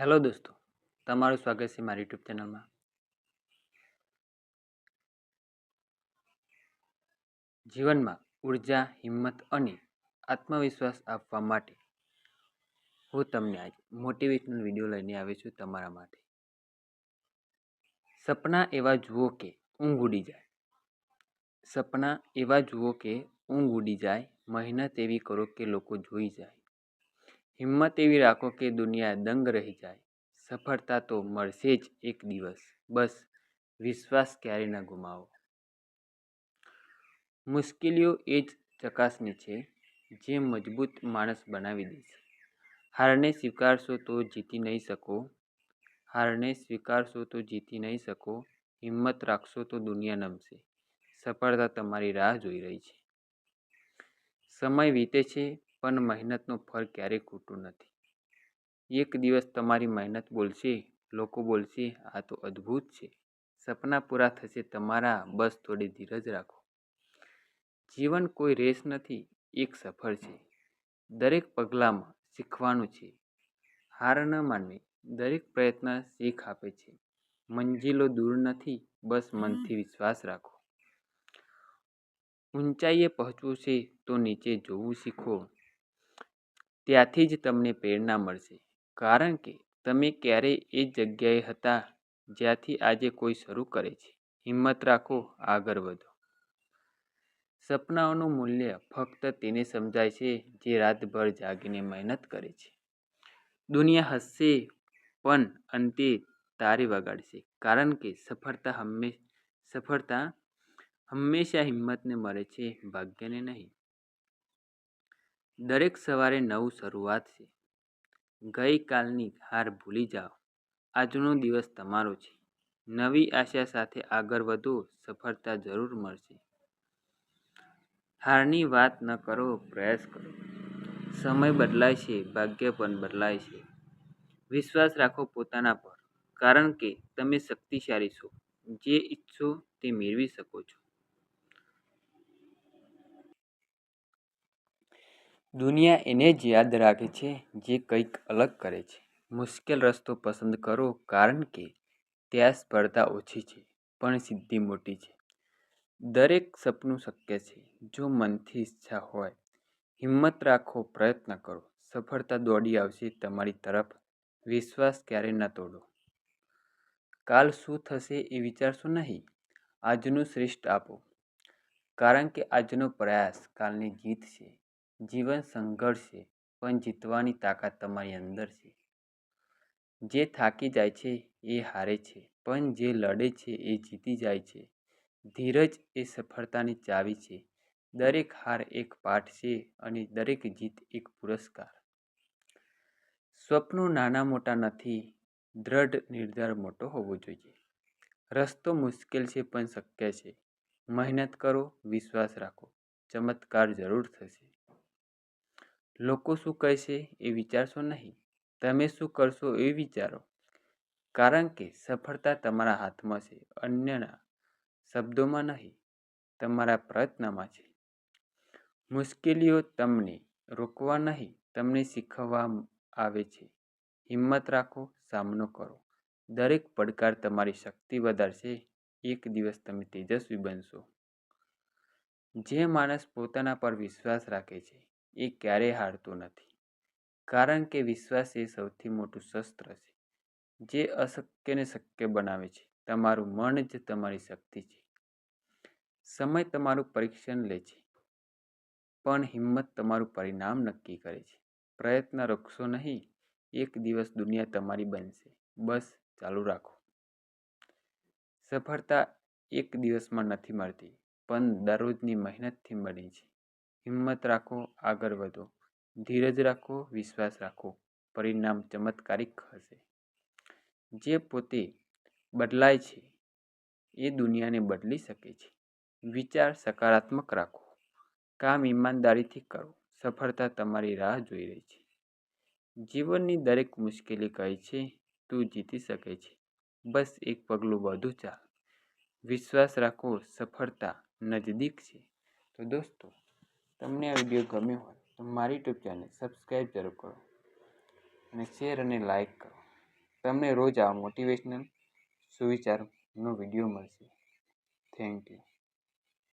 Hello દોસ્તો, તમારું સ્વાગત છે મારી યુટ્યુબ ચેનલમાં. જીવનમાં ઊર્જા, હિંમત અને આત્મવિશ્વાસ આપવા માટે હું તમને આજે મોટિવેશનલ વીડિયો લઈને આવી છું તમારા માટે. સપના એવા જુઓ કે ઊંઘ ઉડી જાય. સપના એવા જુઓ કે ઊંઘ ઉડી જાય, મહેનત એવી કરો કે લોકો જોઈ જાય. હિંમત એવી રાખો કે દુનિયા દંગ રહી જાય. સફળતા તો મળશે જ એક દિવસ. બસ, વિશ્વાસ ક્યારે ન ગુમાવો. મુશ્કેલીઓ એ જ ચકાસણી છે જે મજબૂત માણસ બનાવી દે છે. હારને સ્વીકારશો તો જીતી નહીં શકો. હારને સ્વીકારશો તો જીતી નહીં શકો. હિંમત રાખશો તો દુનિયા નમશે. સફળતા તમારી રાહ જોઈ રહી છે. સમય વીતે છે પણ મહેનતનું ફળ ક્યારેય ખૂટતું નથી. એક દિવસ તમારી મહેનત બોલશે, લોકો બોલશે, આ તો અદ્ભુત છે. સપના પૂરા થશે, તમારા બસ થોડી ધીરજ રાખો. જીવન કોઈ રેસ નથી, એક સફર છે. દરેક પગલામાં શીખવાનું છે. હાર ન માનવી, દરેક પ્રયત્ન શીખ આપે છે. મંજિલો દૂર નથી, બસ મનથી વિશ્વાસ રાખો. ઊંચાઈએ પહોંચવું છે, તો નીચે જોવું શીખો. ત્યાંથી જ તમને પ્રેરણા મળશે. કારણ કે તમે ક્યારેય એ જગ્યાએ હતા જ્યાંથી આજે કોઈ શરૂ કરે છે. હિંમત રાખો, આગળ વધો. સપનાઓનું મૂલ્ય ફક્ત તેને સમજાય છે જે રાતભર જાગીને મહેનત કરે છે. દુનિયા હસશે, પણ અંતે તારી વગાડશે. કારણ કે સફળતા હંમેશ સફળતા હંમેશા હિંમતને મળે છે, ભાગ્યને નહીં. દરેક સવારે નવું શરૂઆત છે. ગઈકાલની હાર ભૂલી જાઓ. આજનો દિવસ તમારો છે. નવી આશા સાથે આગળ વધો. સફળતા જરૂર મળશે. હારની વાત ન કરો, પ્રયાસ કરો. સમય બદલાય છે, ભાગ્ય પણ બદલાય છે. વિશ્વાસ રાખો પોતાના પર. કારણ કે તમે શક્તિશાળી છો. જે ઈચ્છો તે મેળવી શકો છો. દુનિયા એને જ યાદ રાખે છે, જે કંઈક અલગ કરે છે. મુશ્કેલ રસ્તો પસંદ કરો કારણ કે ત્યાં સ્પર્ધા ઓછી છે, પણ સિદ્ધિ મોટી છે. દરેક સપનું શક્ય છે, જો મનથી ઈચ્છા હોય. હિંમત રાખો, પ્રયત્ન કરો. સફળતા દોડી આવશે, તમારી તરફ વિશ્વાસ ક્યારે ન તોડો. કાલ શું થશે એ વિચારશો નહીં? આજનું શ્રેષ્ઠ આપો. કારણ કે આજનો પ્રયાસ કાલની જીત છે. જીવન સંઘર્ષ છે પણ જીતવાની તાકાત તમારી અંદર છે. જે થાકી જાય છે, એ હારે છે, પણ જે લડે છે, એ જીતી જાય છે. ધીરજ એ સફળતાની ચાવી છે. દરેક હાર એક પાઠ છે અને દરેક જીત એક પુરસ્કાર. સ્વપ્નો નાના મોટા નથી, દ્રઢ નિર્ધાર મોટો હોવો જોઈએ. રસ્તો મુશ્કેલ છે, પણ શક્ય છે. મહેનત કરો, વિશ્વાસ રાખો. ચમત્કાર જરૂર થશે. લોકો શું કહેશે એ વિચારશો નહીં. તમે શું કરશો એ વિચારો. કારણ કે સફળતા તમારા હાથમાં છે, અન્યના શબ્દોમાં નહીં, તમારા પ્રયત્નમાં છે. મુશ્કેલીઓ તમને રોકવા નહીં, તમને શીખવવા આવે છે. હિંમત રાખો, સામનો કરો. દરેક પડકાર તમારી શક્તિ વધારશે. એક દિવસ તમે તેજસ્વી બનશો. જે માણસ પોતાના પર વિશ્વાસ રાખે છે એ ક્યારેય હારતો નથી. કારણ કે વિશ્વાસ એ સૌથી મોટું શસ્ત્ર છે, જે અશક્યને શક્ય બનાવે છે. તમારું મન જ તમારી શક્તિ છે. સમય તમારું પરીક્ષણ લે છે, પણ હિંમત તમારું પરિણામ નક્કી કરે છે. પ્રયત્ન રોકશો નહીં, એક દિવસ દુનિયા તમારી બનશે. બસ, ચાલુ રાખો. સફળતા એક દિવસમાં નથી મળતી, પણ દરરોજની મહેનતથી મળી છે. હિંમત રાખો, આગળ વધો. ધીરજ રાખો, વિશ્વાસ રાખો. પરિણામ ચમત્કારિક હશે. જે પોતે બદલાય છે, એ દુનિયાને બદલી શકે છે. વિચાર સકારાત્મક રાખો. કામ ઈમાનદારીથી કરો. સફળતા તમારી રાહ જોઈ રહી છે. જીવનની દરેક મુશ્કેલી કહે છે, તું જીતી શકે છે. બસ એક પગલું વધુ ચાલ. વિશ્વાસ રાખો, સફળતા નજદીક છે. તો દોસ્તો તમને આ વીડિયો ગમ્યો હોય, તો મારી યુટ્યુબ ચેનલ સબસ્ક્રાઈબ જરૂર કરો અને શેર અને લાઇક કરો. તમને રોજ આ મોટિવેશનલ સુવિચારનો વીડિયો મળશે. Thank you